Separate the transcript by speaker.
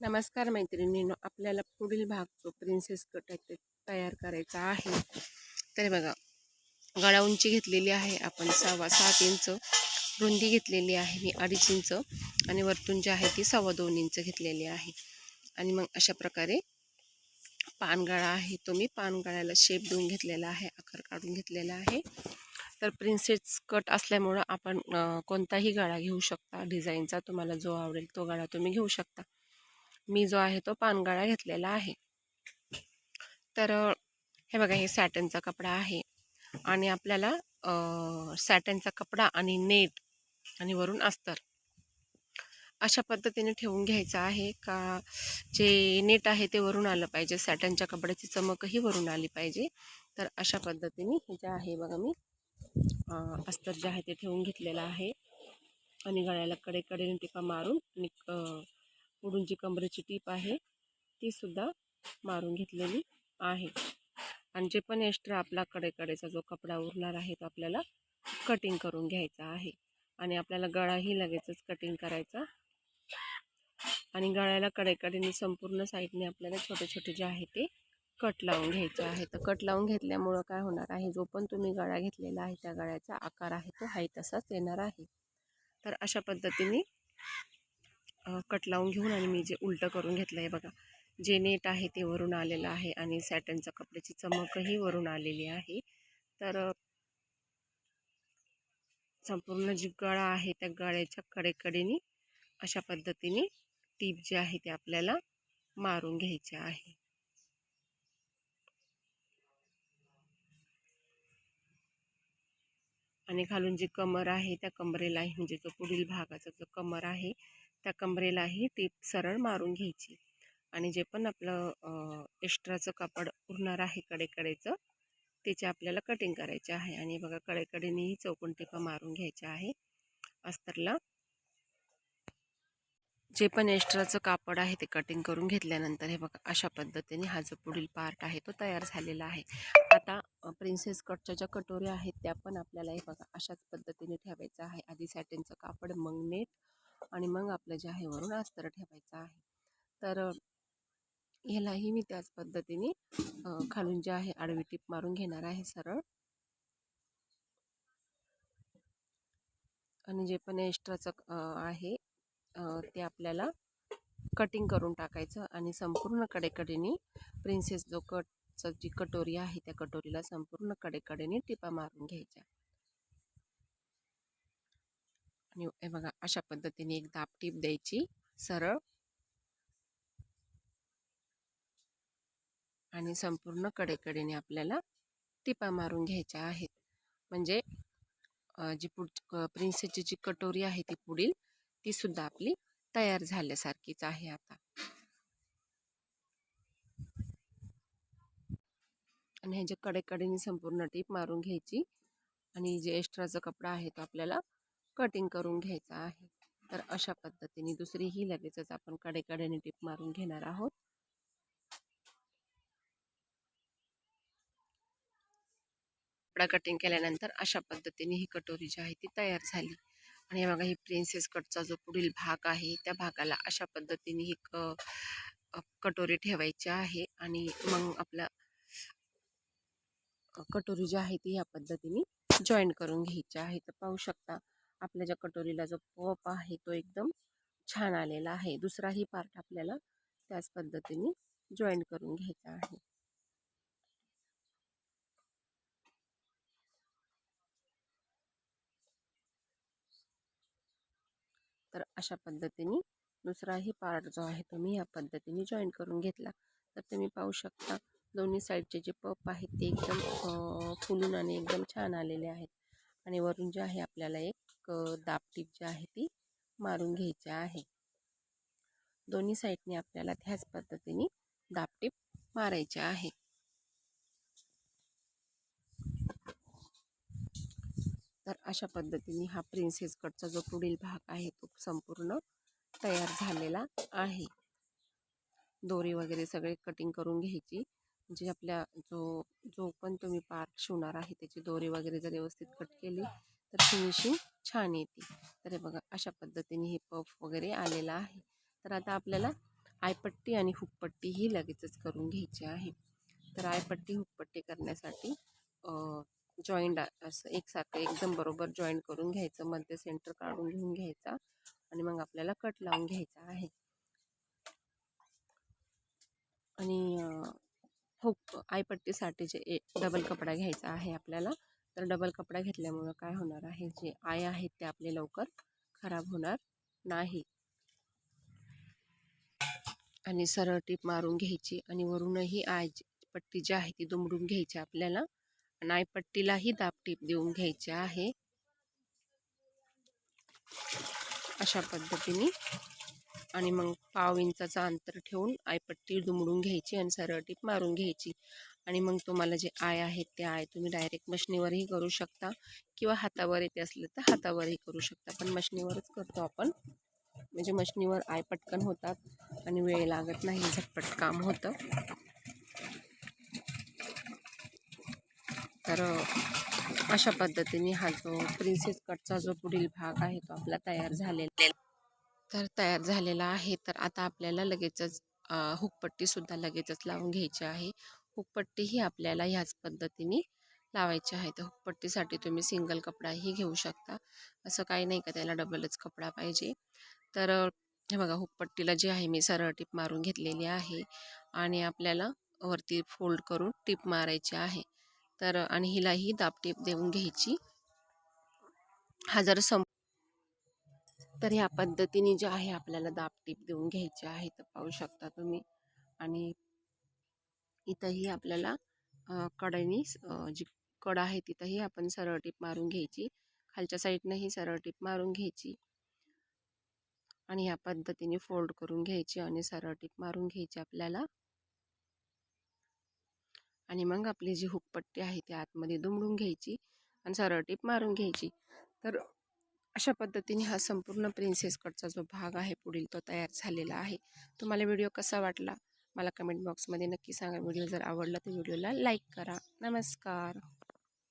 Speaker 1: नमस्कार मैत्रिणींनो आपल्याला पुढील भाग जो प्रिन्सेस कट आहे ते तयार करायचा आहे. तर बघा गळा उंची घेतलेली आहे आपण सव्वा सात इंच रुंदी घेतलेली आहे मी अडीच इंच आणि वरतून जी आहे ती सव्वा दोन इंच घेतलेली आहे. आणि मग अशा प्रकारे पानगळा आहे तो मी पानगळ्याला शेप देऊन घेतलेला आहे आकार काढून घेतलेला आहे. तर प्रिन्सेस कट असल्यामुळं आपण कोणताही गळा घेऊ शकता डिझाईनचा तुम्हाला जो आवडेल तो गळा तुम्ही घेऊ शकता. मी जो आहे तो पानगळा घेतलेला आहे. तर हे बघा हे सॅटनचा कपडा आहे आणि आपल्याला सॅटनचा कपडा आणि नेट आणि वरून अस्तर अशा पद्धतीने ठेवून घ्यायचं आहे का जे नेट आहे ते वरून आलं पाहिजे. सॅटनच्या कपड्याची चमकही वरून आली पाहिजे. तर अशा पद्धतीने हे जे आहे बघा मी अस्तर जे आहे ते ठेवून घेतलेलं आहे आणि गळ्याला कडेकडेने टिपा मारून आणि पुढून जी कमरेची टीप आहे ती सुद्धा मारून घेतलेली आहे. आणि जे पण एक्स्ट्रा आपला कडेकडेचा जो कपडा उरणार आहे तो आपल्याला कटिंग करून घ्यायचा आहे. आणि आपल्याला गळाही लगेचच कटिंग करायचा. आणि गळ्याला कडेकडेने संपूर्ण साईडने आपल्याला छोटे छोटे जे आहे ते कट लावून घ्यायचे आहे. तर कट लावून घेतल्यामुळं काय होणार आहे जो पण तुम्ही गळा घेतलेला आहे त्या गळ्याचा आकार आहे तो हाही तसाच येणार आहे. तर अशा पद्धतीने कट लावून घेऊन आणि मी जे उलटं करून घेतलं आहे बघा. जे नेट आहे ते वरून आलेलं आहे आणि सॅटनच्या कपड्याची चमकही वरून आलेली आहे. तर संपूर्ण जी गळा आहे त्या गळ्याच्या कडेकडेने अशा पद्धतीने टीप जी आहे ते आपल्याला मारून घ्यायची आहे. आणि खालून जी कमर आहे त्या कमरेलाही म्हणजे जो पुढील भागाचा जो कमर आहे त्या कमरेलाही ती सरळ मारून घ्यायची. आणि जे पण आपलं एक्स्ट्राचं कापड उरणार आहे कडेकडेचं त्याचे आपल्याला कटिंग करायचे आहे. आणि बघा कडेकडेनेही चौकोन टिपा मारून घ्यायच्या आहे. अस्तरला. जे पण एक्स्ट्राचं कापड आहे ते कटिंग करून घेतल्यानंतर हे बघा अशा पद्धतीने हा जो पुढील पार्ट आहे तो तयार झालेला आहे. आता प्रिन्सेस कटच्या ज्या कटोऱ्या आहेत त्या पण आपल्याला हे बघा अशाच पद्धतीने ठेवायचं आहे. आधी सॅटिनचं कापड मग नेट आणि मग आपलं जे आहे वरून अस्तर ठेवायचं आहे. तर ह्यालाही मी त्याच पद्धतीने खालून जे आहे आडवी टीप मारून घेणार आहे सरळ. आणि जे पण एक्स्ट्राचं आहे ते आपल्याला कटिंग करून टाकायचं आणि संपूर्ण कडेकडेने प्रिन्सेस जो कटचं जी कटोरी आहे त्या कटोरीला संपूर्ण कडेकडेने टिपा मारून घ्यायच्या. आणि हे बघा अशा पद्धतीने एक दाब टीप द्यायची सरळ. आणि संपूर्ण कडेकडेने आपल्याला टिपा मारून घ्यायच्या आहेत. म्हणजे जी पुढ प्रिन्सेसची जी कटोरी आहे ती पुढील ती सुद्धा आपली तयार झाल्यासारखीच आहे आता. आणि ह्याच्या कडेकडेने संपूर्ण टीप मारून घ्यायची. आणि जे एक्स्ट्राचा कपडा आहे तो आपल्याला कटिंग करून घ्यायचा आहे. तर अशा पद्धतीने दुसरी ही लगेचच आपण कडेकडेने टिप मारून घेणार आहोत. कपडा कटिंग केल्यानंतर अशा पद्धतीने ही कटोरी जी आहे ती तयार झाली. आणि बघा ही प्रिन्सेस कटचा जो पुढील भाग आहे त्या भागाला अशा पद्धतीने ही क कटोरी ठेवायची आहे. आणि मग आपला कटोरी जी आहे ती ह्या पद्धतीने जॉईन करून घ्यायची आहे. तर पाहू शकता आपल्या ज्या कटोरीला जो पप आहे तो एकदम छान आलेला आहे. दुसराही पार्ट आपल्याला त्याच पद्धतीने जॉईन करून घ्यायचा आहे. तर अशा पद्धतीने दुसराही पार्ट जो आहे तो मी या पद्धतीने जॉईन करून घेतला. तर तुम्ही पाहू शकता दोन्ही साईडचे जे पप आहेत ते एकदम फुलून आणि एकदम छान आलेले आहेत. आणि वरून जे आहे आपल्याला एक दापटीप दाबटीप जी आहे ती मारून घ्यायची आहे. दोन्ही साईडने आपल्याला त्याच पद्धतीने दापटीप मारायचे आहे. तर अशा पद्धतीने हा प्रिन्सेस कटचा जो पुढील भाग आहे तो संपूर्ण तयार झालेला आहे. दोरी वगैरे सगळे कटिंग करून घ्यायची. म्हणजे आपल्या जो जो पण तुम्ही पार्ट शिवणार आहे त्याची दोरी वगैरे जर व्यवस्थित कट केली तर फिनिशिंग छान येते. तर हे बघा अशा पद्धतीने हे पफ वगैरे आलेला आहे. तर आता आपल्याला आयपट्टी आणि हुकपट्टी ही लगेचच करून घ्यायची आहे. तर आयपट्टी हुकपट्टी करण्यासाठी जॉईंट असं एकसारखं एकदम बरोबर जॉईंट करून घ्यायचं मध्य सेंटर काढून घेऊन घ्यायचा आणि मग आपल्याला कट लावून घ्यायचा आहे. आणि हुक आयपट्टीसाठीचे ए डबल कपडा घ्यायचा आहे आपल्याला तर डबल कपडा घेतल्यामुळं काय होणार आहे? जे आय आहेत ते आपले लवकर खराब होणार नाही. आणि सरळ टीप मारून घ्यायची आणि वरूनही आय पट्टी जी आहे ती दुमडून घ्यायची आपल्याला. आणि आयपट्टीलाही दाब टीप देऊन घ्यायची आहे. अशा पद्धतीने आणि मग पाव इंचाचं अंतर ठेवून आयपट्टी दुमडून घ्यायची आणि सरळ टीप मारून घ्यायची. आणि मग तुम्हाला जे आय आहेत ते आय तुम्ही डायरेक्ट मशनीवरही करू शकता किंवा हातावर येते असले तर हातावरही करू शकता. पण मशनीवरच करतो आपण. म्हणजे मशनीवर आय पटकन होतात आणि वेळ लागत नाही झटपट काम होतं. तर अशा पद्धतीने हा जो प्रिन्सेस कटचा जो पुढील भाग आहे तो आपला तयार झालेला तर तयार झालेला आहे. तर आता आपल्याला लगेचच हुकपट्टीसुद्धा लगेचच लावून घ्यायची आहे. हुकपट्टी ही आपल्याला ह्याच पद्धतीने लावायची आहे. तर हुकपट्टीसाठी तुम्ही सिंगल कपडाही घेऊ शकता. असं काही नाही का त्याला डबलच कपडा पाहिजे. तर हे बघा हुकपट्टीला जी आहे मी सरळ टीप मारून घेतलेली आहे आणि आपल्याला वरती फोल्ड करून टीप मारायची आहे. तर आणि हिलाही दाब टीप देऊन घ्यायची. हा जर सम तर ह्या पद्धतीने जे आहे आपल्याला दाब टीप देऊन घ्यायची आहे तर पाहू शकता तुम्ही. आणि इथंही आपल्याला कडेनी जी कड आहे तिथंही आपण सरळ टीप मारून घ्यायची. खालच्या साईडनंही सरळ टीप मारून घ्यायची. आणि ह्या पद्धतीने फोल्ड करून घ्यायची आणि सरळ टीप मारून घ्यायची आपल्याला. आणि मग आपली जी हुकपट्टी आहे ती आतमध्ये दुमडून घ्यायची आणि सरळ टीप मारून घ्यायची. तर अशा पद्धतीने हा संपूर्ण प्रिन्सेस कटचा जो भाग आहे पुढील तो तयार झालेला आहे. तुम्हाला व्हिडिओ कसा वाटला? मला कमेंट बॉक्समध्ये नक्की सांगा. व्हिडिओ जर आवडला तर व्हिडिओला लाईक करा. नमस्कार.